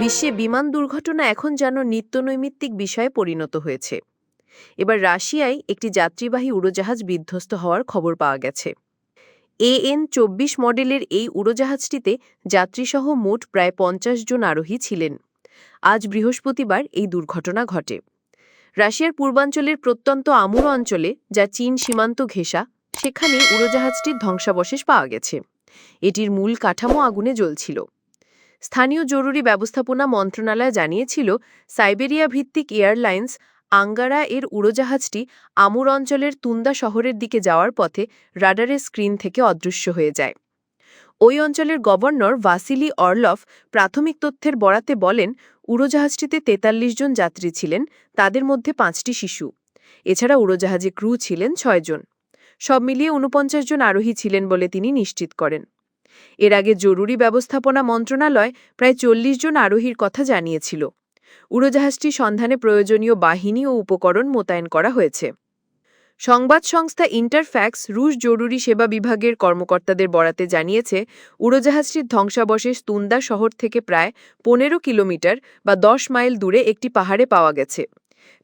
বিশ্বে বিমান দুর্ঘটনা এখন যেন নিত্যনৈমিত্তিক বিষয়ে পরিণত হয়েছে। এবার রাশিয়ায় একটি যাত্রীবাহী উড়োজাহাজ বিধ্বস্ত হওয়ার খবর পাওয়া গেছে। এএন চব্বিশ মডেলের এই উড়োজাহাজটিতে যাত্রীসহ মোট প্রায় পঞ্চাশ জন আরোহী ছিলেন। আজ বৃহস্পতিবার এই দুর্ঘটনা ঘটে। রাশিয়ার পূর্বাঞ্চলের প্রত্যন্ত আমুর অঞ্চলে, যা চীন সীমান্ত ঘেঁষা, সেখানে উড়োজাহাজটির ধ্বংসাবশেষ পাওয়া গেছে। এটির মূল কাঠামো আগুনে জ্বলছিল। স্থানীয় জরুরি ব্যবস্থাপনা মন্ত্রণালয় জানিয়েছিল সাইবেরিয়া ভিত্তিক এয়ারলাইন্স আঙ্গারা এর উড়োজাহাজটি আমুর অঞ্চলের তুন্দা শহরের দিকে যাওয়ার পথে রাডারের স্ক্রিন থেকে অদৃশ্য হয়ে যায়। ওই অঞ্চলের গভর্নর ভাসিলি অরলফ প্রাথমিক তথ্যের বরাতে বলেন, উড়োজাহাজটিতে তেতাল্লিশ জন যাত্রী ছিলেন, তাদের মধ্যে পাঁচটি শিশু। এছাড়া উড়োজাহাজে ক্রু ছিলেন ছয়জন সব মিলিয়ে উনপঞ্চাশ জন আরোহী ছিলেন বলে তিনি নিশ্চিত করেন। এর আগে জরুরি ব্যবস্থাপনা মন্ত্রণালয় প্রায় চল্লিশ জন আরোহীর কথা জানিয়েছিল। উড়োজাহাজটি সন্ধানে প্রয়োজনীয় বাহিনী ও উপকরণ মোতায়েন করা হয়েছে। সংবাদ সংস্থা ইন্টারফ্যাক্স রুশ জরুরি সেবা বিভাগের কর্মকর্তাদের বরাতে জানিয়েছে, উড়োজাহাজটির ধ্বংসাবশেষ তুন্দা শহর থেকে প্রায় পনেরো কিলোমিটার বা দশ মাইল দূরে একটি পাহাড়ে পাওয়া গেছে।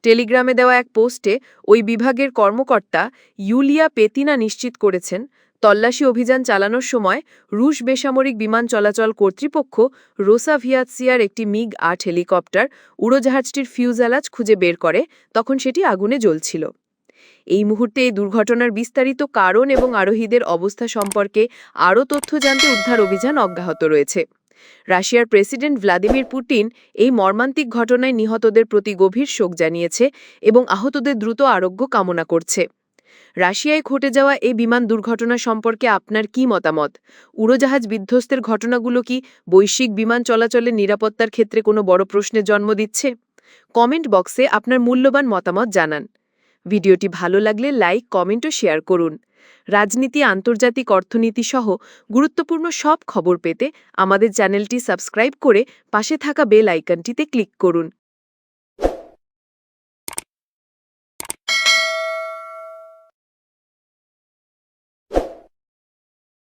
টেলিগ্রামে দেওয়া এক পোস্টে ওই বিভাগের কর্মকর্তা ইউলিয়া পেতিনা নিশ্চিত করেছেন, তল্লাশি অভিযান চালানোর সময় রুশ বেসামরিক বিমান চলাচল কর্তৃপক্ষ রোসাভিয়াতসিয়ার একটি মিগ আট হেলিকপ্টার উড়োজাহাজটির ফিউজালাজ খুঁজে বের করে, তখন সেটি আগুনে জ্বলছিল। এই মুহূর্তে এই দুর্ঘটনার বিস্তারিত কারণ এবং আরোহীদের অবস্থা সম্পর্কে আরও তথ্য জানতে উদ্ধার অভিযান অব্যাহত রয়েছে। রাশিয়ার প্রেসিডেন্ট ভ্লাদিমির পুতিন এই মর্মান্তিক ঘটনায় নিহতদের প্রতি গভীর শোক জানিয়েছে এবং আহতদের দ্রুত আরোগ্য কামনা করছে। রাশিয়ায় ঘটে যাওয়া এই বিমান দুর্ঘটনা সম্পর্কে আপনার কি মতামত? উড়োজাহাজ বিধ্বস্তের ঘটনাগুলো কি বৈশ্বিক বিমান চলাচলের নিরাপত্তার ক্ষেত্রে কোনো বড় প্রশ্নের জন্ম দিচ্ছে? কমেন্ট বক্সে আপনার মূল্যবান মতামত জানান। ভিডিওটি ভালো লাগলে লাইক, কমেন্ট ও শেয়ার করুন। রাজনীতি, আন্তর্জাতিক অর্থনীতি সহ গুরুত্বপূর্ণ সব খবর পেতে আমাদের চ্যানেলটি সাবস্ক্রাইব করে পাশে থাকা বেল আইকনটিতে ক্লিক করুন।